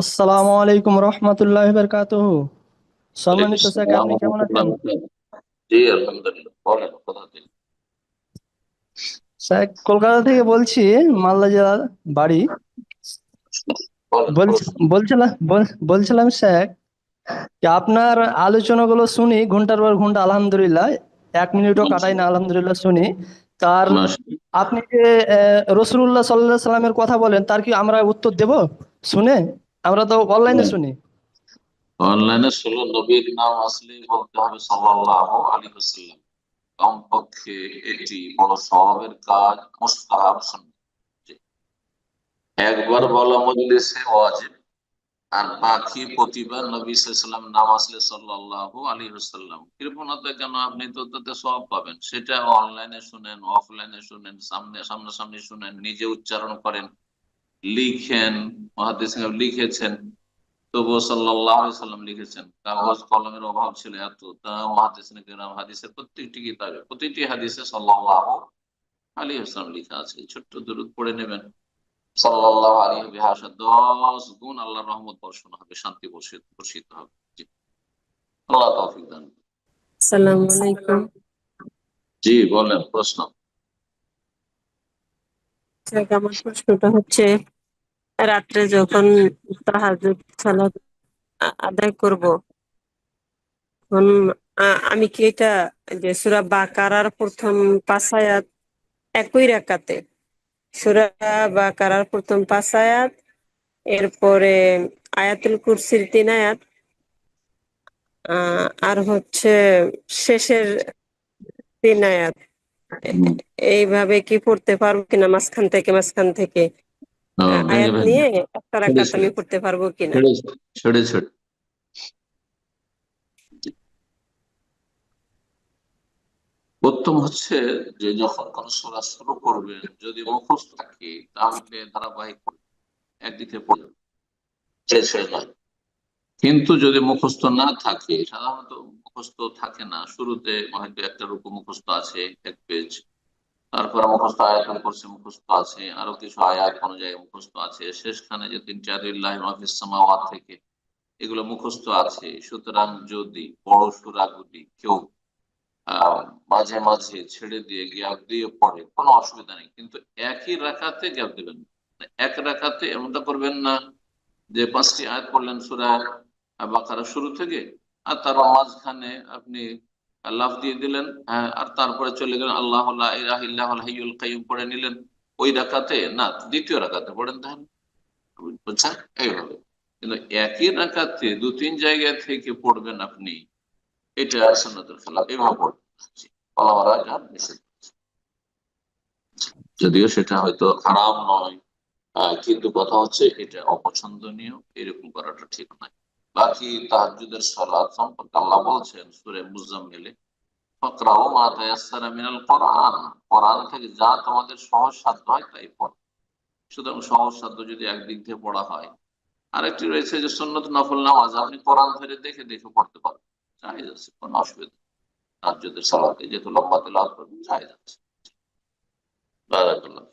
আসসালামু আলাইকুম রহমতুল্লাহ বারকাতুহ। সম্মানিত স্যার আপনি কেমন আছেন? জি আলহামদুলিল্লাহ স্যার কলকাতা থেকে বলছি মালদা জেলার বাড়ি। বলছিলাম বল- বলছিলাম স্যার যে আপনার আলোচনাগুলো শুনি ঘণ্টার পর ঘণ্টা আলহামদুলিল্লাহ এক মিনিটও কাটাই না আলহামদুলিল্লাহ শুনি। তার আপনি যে রসুল্লাহ সাল্লাহ সাল্লামের কথা বলেন তার কি আমরা উত্তর দেব? শুনে? আমরা তো অনলাইনে শুনি। অনলাইনে ষোলো নবীর নাম আসলে বলতে হবে সাল্লাল্লাহু আলাইহি ওয়াসাল্লাম। কমপক্ষে এটি বড় স্বভাবের কাজ মুস্তাহাব সুন্নাত একবার বলা মজলিসে ওয়াজিব আর বাকি প্রতিবার নবী সাল্লাম নাম আসলে সাল্লাল্লাহু আলাইহি ওয়াসাল্লাম। কৃপণতা কেন আপনি তো তাতে সব পাবেন? সেটা অনলাইনে শুনেন অফলাইনে শুনেন সামনে সামনাসামনি শুনেন নিজে উচ্চারণ করেন। লিখেন মহাদিস লিখেছেন তবুও সাল্লাম লিখেছেন। কাগজ কলমের অভাব ছিল এত তা মহাদিস হাদিসের প্রত্যেকটি কিতাবে প্রতিটি হাদিসে সাল্লাহ আলী হাসলাম লেখা আছে। ছোট্ট দূরত পড়ে নেবেন। সাল্লাহ আলী বিহাসা দশ গুণ আল্লাহ রহমত বর্ষণ হবে শান্তি বর্ষিত বর্ষিত হবে। আল্লাহ তৌফিক দান জি বলেন প্রশ্ন। আমার প্রশ্নটা হচ্ছে রাত্রে যখন সালাত আদায় করব তখন আমি কি এটা যে সূরা বাকারার প্রথম পাঁচ আয়াত একই রাকাতে? সূরা বাকারার প্রথম পাঁচ আয়াত এরপরে আয়াতুল কুরসির তিন আয়াত আহ, আর হচ্ছে শেষের তিন আয়াত। এইভাবে কি পড়তে পারব কিনা মাঝখান থেকে মাঝখান থেকে? আয়াত নিয়ে পারব কিনা? উত্তম হচ্ছে যে যখন কোন সূরা শুরু করবেন যদি মুখস্থ থাকে তাহলে ধারাবাহিক একদিকে পড়বেন কিন্তু যদি মুখস্থ না থাকে সাধারণত মুখস্থ থাকে না। শুরুতে হয়তো একটা রূপ মুখস্থ আছে এক পেজ। তারপরে মুখস্থ আয়াতন করছে মুখস্থ আছে, আরও কিছু আয়াত কোনো জায়গায় মুখস্থ আছে। শেষখানে যে তিন চার থেকে, এগুলো মুখস্থ আছে। সুতরাং যদি বড় সুরাগুলি কেউ মাঝে মাঝে ছেড়ে দিয়ে গ্যাপ দিয়ে পড়ে, কোনো অসুবিধা নেই। কিন্তু একই রাখাতে গ্যাপ দেবেন না। এক রাখাতে এমনটা করবেন না যে পাঁচটি আয়াত পড়লেন সুরা বাকারা শুরু থেকে, আর তার মাঝখানে আপনি লাফ দিয়ে দিলেন হ্যাঁ, আর তারপরে চলে গেলেন আল্লাহ হাইয়ুল কাইয়ুম পড়ে নিলেন। ওই রাখাতে না দ্বিতীয় রাখাতে পড়েন তাহলে। বুঝছেন? এইভাবে। কিন্তু একই রাখাতে দু তিন জায়গা থেকে পড়বেন আপনি। এটা সন্ন্যতের খেলাফ এভাবে পড়বেন। যদিও সেটা হয়তো হারাম নয় কিন্তু কথা হচ্ছে এটা অপছন্দনীয় এরকম করাটা ঠিক নয়। বাকি তাহাজুদের সালাত সম্পর্কে আল্লাহ বলছেন, সুরে মুজাম্মিলে ফকরাও মা মিনাল কোরআন। কোরআন থেকে যা তোমাদের সহজ সাধ্য হয় তাই সুতরাং সহজ সাধ্য যদি একদিক থেকে পড়া হয়, আরেকটি রয়েছে যে সুন্নত নফল নামাজ আপনি কোরআন ধরে দেখে দেখে পড়তে পারবেন। জায়েজ আছে, কোনো অসুবিধা নেই। তাহাজ্জুদের সালাতে যেহেতু লম্বা তেলাওয়াত করবেন, জায়েজ আছে। বারাকাল্লাহ